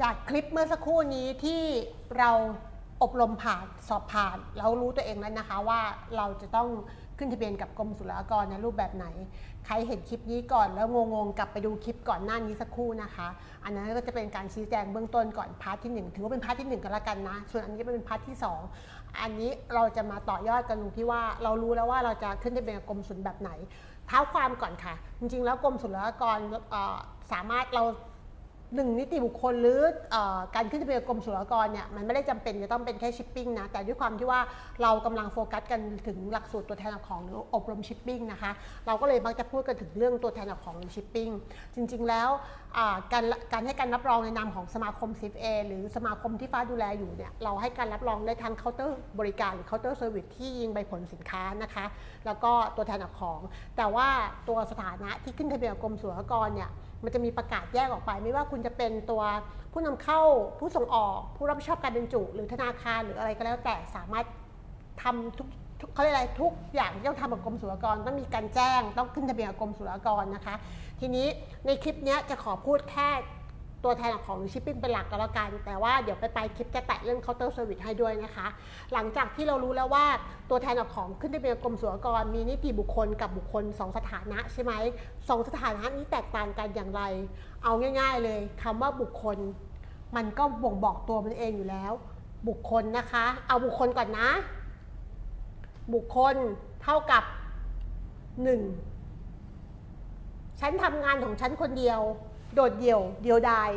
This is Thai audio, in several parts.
จากคลิปเมื่อสักครู่นี้ที่เราอบรมผ่านสอบผ่านแล้วรู้ตัวเองแล้วนะคะว่าเราจะต้องขึ้นทะเบียนกับกรมศุลกากรในรูปแบบไหน ใครเห็นคลิปนี้ก่อนแล้วงงๆ กลับไปดูคลิปก่อนหน้านี้สักครู่นะคะ อันนั้นก็จะเป็นการชี้แจงเบื้องต้นก่อนพาร์ทที่หนึ่งถือว่าเป็นพาร์ทที่หนึ่งกันละกันนะ ส่วนอันนี้เป็นพาร์ทที่สองอันนี้เราจะมาต่อยอดกันตรงที่ว่าเรารู้แล้วว่าเราจะขึ้นทะเบียนกับกรมศุลแบบไหนเท้าความก่อนค่ะ จริงๆ แล้วกรมศุลกากรเอ่อสามารถเรา หนึ่งนิติบุคคลหรืออการขึ้นทะเบียนกรมศุลกากรเนี่ยมันไม่ได้จำเป็นจะต้องเป็นแค่ชิปปิ้งนะแต่ด้วยความที่ว่าเรากำลังโฟกัสกันถึงหลักสูตรตัวแทนของหรืออบรมชิปปิ้งนะคะเราก็เลยมักจะพูดกันถึงเรื่องตัวแทนของหรือชิปปิ้งจริงๆแล้วการการให้การรับรองในนามของสมาคม CFA หรือสมาคมที่ฟ้าดูแลอยู่เนี่ยเราให้การรับรองได้ทั้งเคาน์เตอร์บริการหรือเคาน์เตอร์เซอร์วิสที่ยิงใบผลสินค้านะคะแล้วก็ตัวแทนของ แต่ว่าตัวสถานะที่ขึ้นทะเบียนกับกรมศุลกากรเนี่ย มันจะมีประกาศแยกออกไป ไม่ว่าคุณจะเป็นตัวผู้นำเข้าผู้ส่งออก ผู้รับผิดชอบการบรรจุ หรือธนาคารหรืออะไรก็แล้วแต่สามารถทำทุกทุกเขาเรียกอะไรทุกอย่างที่ต้องทำกับกรมศุลกากรต้องมีการแจ้ง ต้องขึ้นทะเบียนกับกรมศุลกากรนะคะ ทีนี้ในคลิปนี้จะขอพูดแค่ ตัวแทนของชิปปิ้งเป็นหลักก็แล้วกัน แต่ว่าเดี๋ยวไปไปคลิปจะแตะเรื่องเคาน์เตอร์เซอร์วิสให้ด้วยนะคะ หลังจากที่เรารู้แล้วว่าตัวแทนของขึ้นทะเบียนกรมศุลกร มีนิติบุคคลกับบุคคล 2 สถานะใช่ไหมสองสถานะนี้แตกต่างกันอย่างไร เอาง่าย ๆ เลยคำว่าบุคคล มันก็บ่งบอกตัวมันเองอยู่แล้ว บุคคลนะคะ เอาบุคคลก่อนนะ บุคคลเท่ากับ 1 ฉันทำงานของฉันคนเดียว โดดเดี่ยวเดียวดาย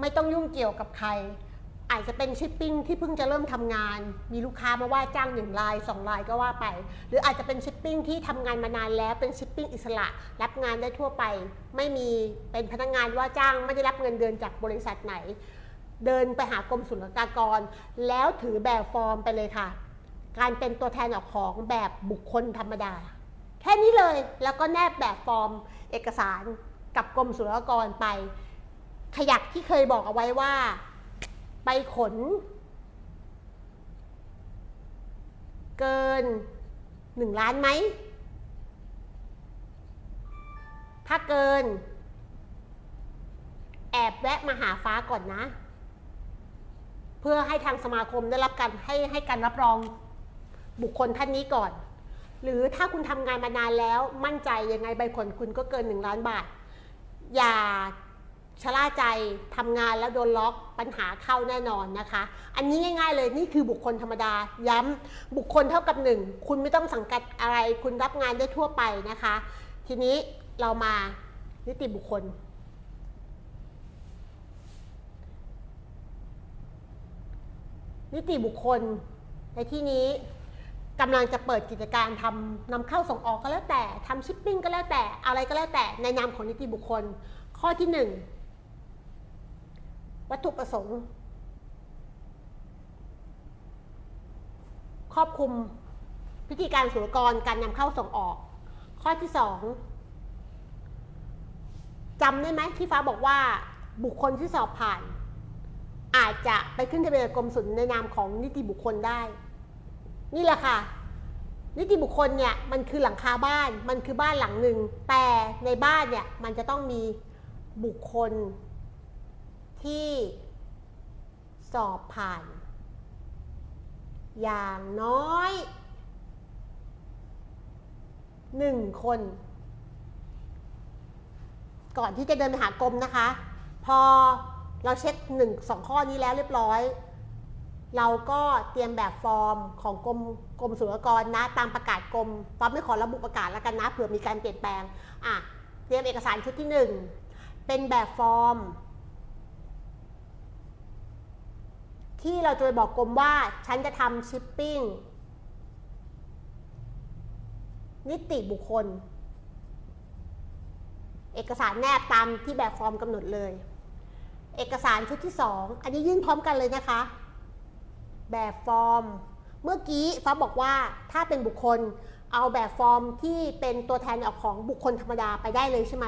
ไม่ต้องยุ่งเกี่ยวกับใคร อาจจะเป็นชิปปิ้งที่เพิ่งจะเริ่มทำงาน มีลูกค้ามาว่าจ้างหนึ่งรายสองรายก็ว่าไป หรืออาจจะเป็นชิปปิ้งที่ทำงานมานานแล้วเป็นชิปปิ้งอิสระ รับงานได้ทั่วไป ไม่มีเป็นพนักงานว่าจ้างไม่ได้รับเงินเดือนจากบริษัทไหน เดินไปหากรมศุลกากร แล้วถือแบบฟอร์มไปเลยค่ะ การเป็นตัวแทนออกของแบบบุคคลธรรมดา แค่นี้เลยแล้วก็แนบแบบฟอร์มเอกสาร กับกรมศุลกากรไป ขยักที่เคยบอกเอาไว้ว่า ไปขน เกินหนึ่งล้านไหม ถ้าเกิน แอบแวะมาหาฟ้าก่อนนะ เพื่อให้ทางสมาคมได้รับการให้ให้การรับรองบุคคลท่านนี้ก่อน หรือถ้าคุณทำงานมานานแล้วมั่นใจยังไงใบผลคุณก็เกิน 1 ล้านบาท อย่าชะล่าใจทำงานแล้วโดนล็อกปัญหาเข้าแน่นอนนะคะ อันนี้ง่ายๆเลยนี่คือบุคคลธรรมดาย้ำบุคคลเท่ากับหนึ่งคุณไม่ต้องสังกัดอะไร คุณรับงานได้ทั่วไปนะคะ ทีนี้เรามานิติบุคคล นิติบุคคลในที่นี้ กำลังจะเปิดกิจการทำนำเข้าส่งออกก็แล้วแต่ทำชิปปิ้งก็แล้วแต่อะไรก็แล้วแต่ในนามของนิติบุคคล ข้อที่หนึ่งวัตถุประสงค์ ครอบคลุมพิธีการศุลกรการนำเข้าส่งออก ข้อที่สองจำได้ไหมที่ฟ้าบอกว่าบุคคลที่สอบผ่าน อาจจะไปขึ้นทะเบียนกับกรมศุลในนามของนิติบุคคลได้ นี่แหละค่ะ นิติบุคคลเนี่ยมันคือหลังคาบ้าน มันคือบ้านหลังหนึ่ง แต่ในบ้านเนี่ยมันจะต้องมีบุคคลที่สอบผ่าน อย่างน้อยหนึ่งคน ก่อนที่จะเดินไปหากรมนะคะ พอเราเช็คหนึ่งสองข้อนี้แล้วเรียบร้อย เราก็เตรียมแบบฟอร์มของกรมกรมศุลกากรนะ ตามประกาศกรมฟ้าไม่ขอระบุประกาศแล้วกันนะเผื่อมีการเปลี่ยนแปลงอะเตรียมเอกสารชุดที่หนึ่งเป็นแบบฟอร์ม ที่เราจะไปบอกกรมว่าฉันจะทำชิปปิ้งนิติบุคคล เอกสารแนบตามที่แบบฟอร์มกำหนดเลย เอกสารชุดที่ 2 อันนี้ยื่นพร้อมกันเลยนะคะ แบบฟอร์ม เมื่อกี้ฟ้าบอกว่าถ้าเป็นบุคคลเอาแบบฟอร์มที่เป็นตัวแทนออกของบุคคลธรรมดาไปได้เลยใช่ไหม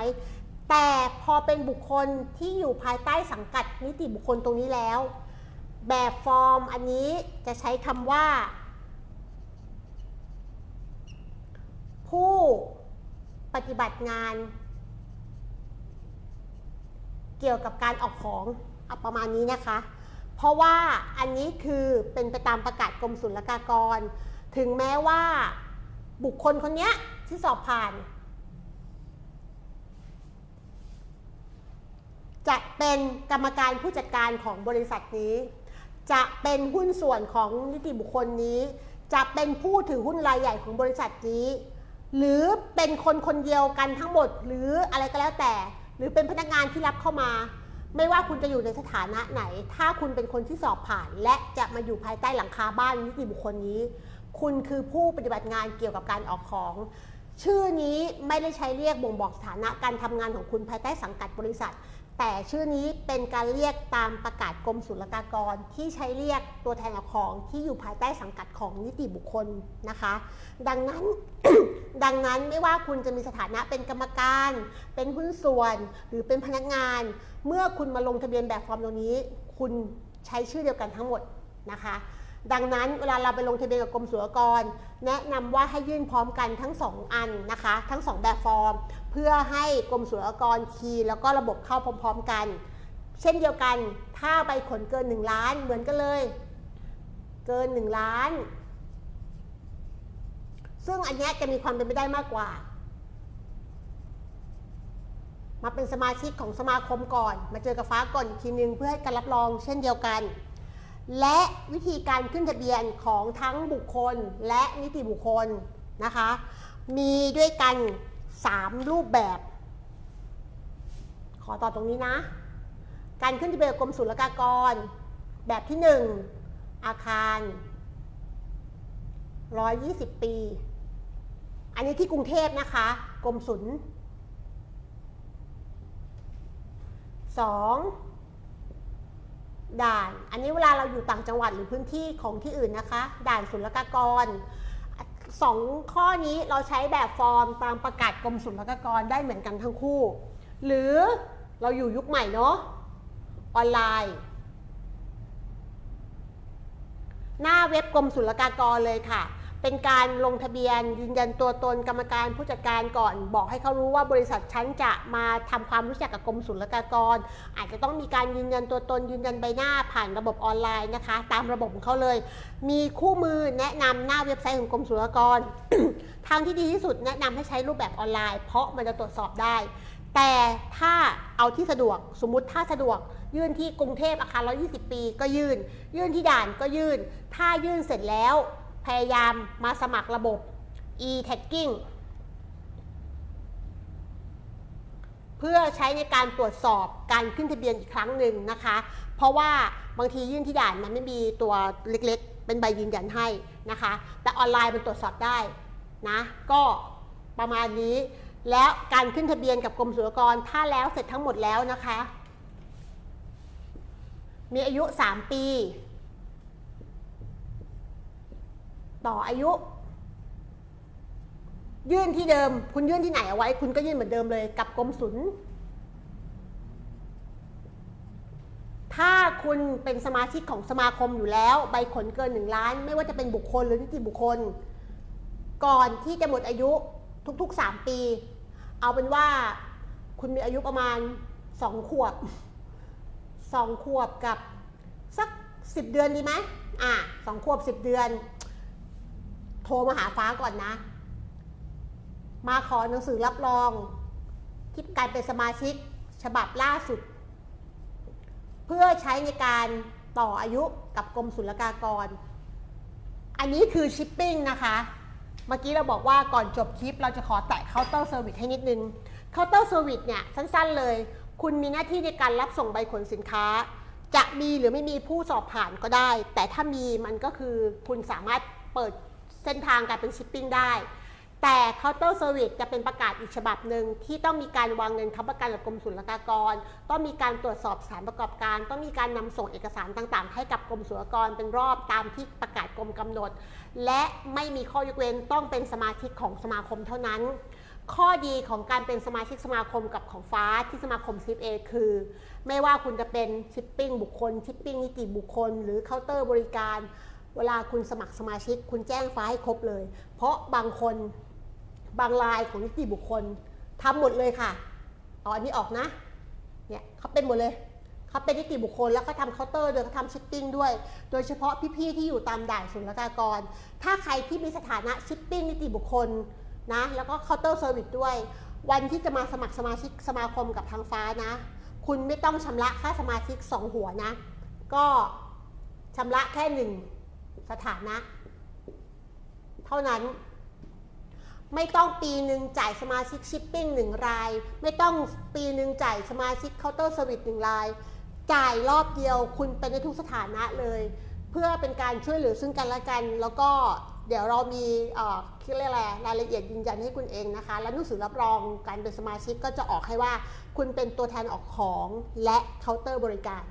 แต่พอเป็นบุคคลที่อยู่ภายใต้สังกัดนิติบุคคลตรงนี้แล้ว แบบฟอร์มอันนี้จะใช้คำว่า ผู้ปฏิบัติงาน เกี่ยวกับการออกของเอาประมาณนี้นะคะ เพราะว่าอันนี้คือเป็นไปตามประกาศกรมศุลกากร ถึงแม้ว่าบุคคลคนนี้ที่สอบผ่าน จะเป็นกรรมการผู้จัดการของบริษัทนี้ จะเป็นหุ้นส่วนของนิติบุคคลนี้ จะเป็นผู้ถือหุ้นรายใหญ่ของบริษัทนี้ หรือเป็นคนคนเดียวกันทั้งหมด หรืออะไรก็แล้วแต่ หรือเป็นพนักงานที่รับเข้ามา ไม่ว่าคุณจะอยู่ในสถานะไหน ถ้าคุณเป็นคนที่สอบผ่าน และจะมาอยู่ภายใต้หลังคาบ้านนิติบุคคลนี้ คุณคือผู้ปฏิบัติงานเกี่ยวกับการออกของ ชื่อนี้ไม่ได้ใช้เรียกบ่งบอกสถานะการทำงานของคุณภายใต้สังกัดบริษัท แต่ชื่อนี้เป็นการเรียกตามประกาศกรมศุลกากรที่ใช้เรียกตัวแทนของที่อยู่ภายใต้สังกัดของนิติบุคคลนะคะ ดังนั้นดังนั้นไม่ว่าคุณจะมีสถานะเป็นกรรมการ เป็นหุ้นส่วน หรือเป็นพนักงาน เมื่อคุณมาลงทะเบียนแบบฟอร์มตรงนี้ คุณใช้ชื่อเดียวกันทั้งหมดนะคะ ดังนั้นเวลาเราไปลงทะเบียนกับกรมศุลกากร แนะนำว่าให้ยื่นพร้อมกันทั้ง 2 อันนะคะ ทั้ง 2 แบบฟอร์ม เพื่อให้กรมศุลกากรคีย์แล้วก็ระบบเข้าพร้อม ๆ กัน เช่นเดียวกันถ้าใบขนเกิน 1 ล้านเหมือนกันเลย เกิน 1 ล้าน ซึ่งอันนี้จะมีความเป็นไปได้มากกว่า มาเป็นสมาชิกของสมาคมก่อน มาเจอกับฟ้าก่อนอีกทีนึงเพื่อให้การรับรองเช่นเดียวกัน และวิธีการขึ้นทะเบียนของทั้งบุคคลและนิติบุคคลนะคะ มีด้วยกัน 3 รูปแบบ ขอต่อตรงนี้นะ การขึ้นทะเบียนกรมศุลกากร แบบที่ 1 อาคาร 120 ปี อันนี้ที่กรุงเทพนะคะ กรมศุลสองด่าน อันนี้เวลาเราอยู่ต่างจังหวัดหรือพื้นที่ของที่อื่นนะคะ ด่านศุลกากร สองข้อนี้เราใช้แบบฟอร์มตามประกาศกรมศุลกากรได้เหมือนกันทั้งคู่ หรือเราอยู่ยุคใหม่เนาะออนไลน์ หน้าเว็บกรมศุลกากรเลยค่ะ เป็นการลงทะเบียนยืนยันตัวตนกรรมการผู้จัดการก่อน บอกให้เขารู้ว่าบริษัทฉันจะมาทำความรู้จักกับกรมศุลกากร อาจจะต้องมีการยืนยันตัวตนยืนยันใบหน้าผ่านระบบออนไลน์นะคะ ตามระบบของเขาเลย มีคู่มือแนะนำหน้าเว็บไซต์ของกรมศุลกากร ทางที่ดีที่สุดแนะนำให้ใช้รูปแบบออนไลน์ เพราะมันจะตรวจสอบได้ แต่ถ้าเอาที่สะดวกสมมุติถ้าสะดวกยื่นที่กรุงเทพอาคาร 120 ปี ก็ยื่น ยื่นที่ด่านก็ยื่น ถ้ายื่นเสร็จแล้ว พยายามมาสมัครระบบ e-tagging เพื่อใช้ในการตรวจสอบการขึ้นทะเบียนอีกครั้งหนึ่งนะคะ เพราะว่าบางทียื่นที่ด่านมันไม่มีตัวเล็กๆ เป็นใบยืนยันให้นะคะ แต่ออนไลน์มันตรวจสอบได้นะก็ประมาณนี้ แล้วการขึ้นทะเบียนกับกรมศุลกรถ้าแล้วเสร็จทั้งหมดแล้วนะคะ มีอายุ 3 ปี ต่ออายุ ยื่นที่เดิม คุณยื่นที่ไหนเอาไว้ คุณก็ยื่นเหมือนเดิมเลยกับกรมศุลถ้าคุณเป็นสมาชิกของสมาคมอยู่แล้ว ใบขนเกิน1ล้าน ไม่ว่าจะเป็นบุคคลหรือนิติบุคคล ก่อนที่จะหมดอายุทุกๆ 3 ปี เอาเป็นว่าคุณมีอายุประมาณ 2 ขวบ 2 ขวบกับสัก 10 เดือนดีไหมอะสองขวบ 10 เดือน โทรมาหาฟ้าก่อนนะ มาขอหนังสือรับรอง ที่การเป็นสมาชิกฉบับล่าสุด เพื่อใช้ในการต่ออายุกับกรมศุลกากร อันนี้คือชิปปิ้งนะคะ เมื่อกี้เราบอกว่าก่อนจบคลิป เราจะขอแตะเคาน์เตอร์เซอร์วิสให้นิดนึงเคาน์เตอร์เซอร์วิสเนี่ยสั้นๆเลย คุณมีหน้าที่ในการรับส่งใบขนสินค้า จะมีหรือไม่มีผู้สอบผ่านก็ได้ แต่ถ้ามีมันก็คือคุณสามารถเปิด เส้นทางการเป็นชิปปิ้งได้ แต่เคาน์เตอร์เซอร์วิสจะเป็นประกาศอีกฉบับหนึ่งที่ต้องมีการวางเงินค้ำประกันกับกรมศุลกากร ต้องมีการตรวจสอบสถานประกอบการ ต้องมีการนำส่งเอกสารต่างๆ ให้กับกรมศุลกากรเป็นรอบตามที่ประกาศกรมกำหนด และไม่มีข้อยกเว้นต้องเป็นสมาชิกของสมาคมเท่านั้นข้อดีของการเป็นสมาชิกสมาคมกับของฟ้าที่สมาคมซิปเอคือ ไม่ว่าคุณจะเป็นชิปปิ้งบุคคล ชิปปิ้งนิติบุคคล หรือเคาน์เตอร์บริการ เวลาคุณสมัครสมาชิก คุณแจ้งฟ้าให้ครบเลย เพราะบางคนบางรายของนิติบุคคลทำหมดเลยค่ะเอาอันนี้ออกนะเนี่ยเขาเป็นหมดเลยเขาเป็นนิติบุคคลแล้วก็ทำเคาน์เตอร์ด้วยเขาทำชิปปิ้งด้วย โดยเฉพาะพี่ๆที่อยู่ตามด่านศุลกากร ถ้าใครที่มีสถานะชิปปิ้งนิติบุคคลนะแล้วก็เคาน์เตอร์เซอร์วิสด้วย วันที่จะมาสมัครสมาชิกสมาคมกับทางฟ้านะ คุณไม่ต้องชำระค่าสมาชิกสองหัวนะ ก็ชำระแค่หนึ่ง สถานะ เท่านั้น ไม่ต้องปีหนึ่งจ่ายสมาชิกชิปปิ้งหนึ่งราย ไม่ต้องปีหนึ่งจ่ายสมาชิกเคาน์เตอร์เซอร์วิสหนึ่งราย จ่ายรอบเดียวคุณเป็นในทุกสถานะเลย เพื่อเป็นการช่วยเหลือซึ่งกันและกัน แล้วก็เดี๋ยวเรามีคิดเรียกอะไรรายละเอียดยืนยันให้คุณเองนะคะ และหนังสือรับรองการเป็นสมาชิกก็จะออกให้ว่า คุณเป็นตัวแทนออกของและเคาน์เตอร์บริการ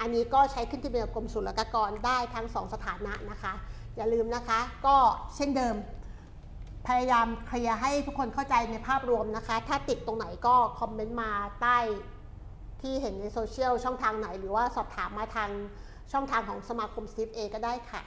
อันนี้ก็ใช้ขึ้นทะเบียนกรมศุลกากรได้ทั้งสองสถานะนะคะ อย่าลืมนะคะ ก็เช่นเดิม พยายามเคลียร์ให้ทุกคนเข้าใจในภาพรวมนะคะ ถ้าติดตรงไหนก็คอมเมนต์มาใต้ที่เห็นในโซเชียลช่องทางไหน หรือว่าสอบถามมาทางช่องทางของสมาคมซีฟเอก็ได้ค่ะ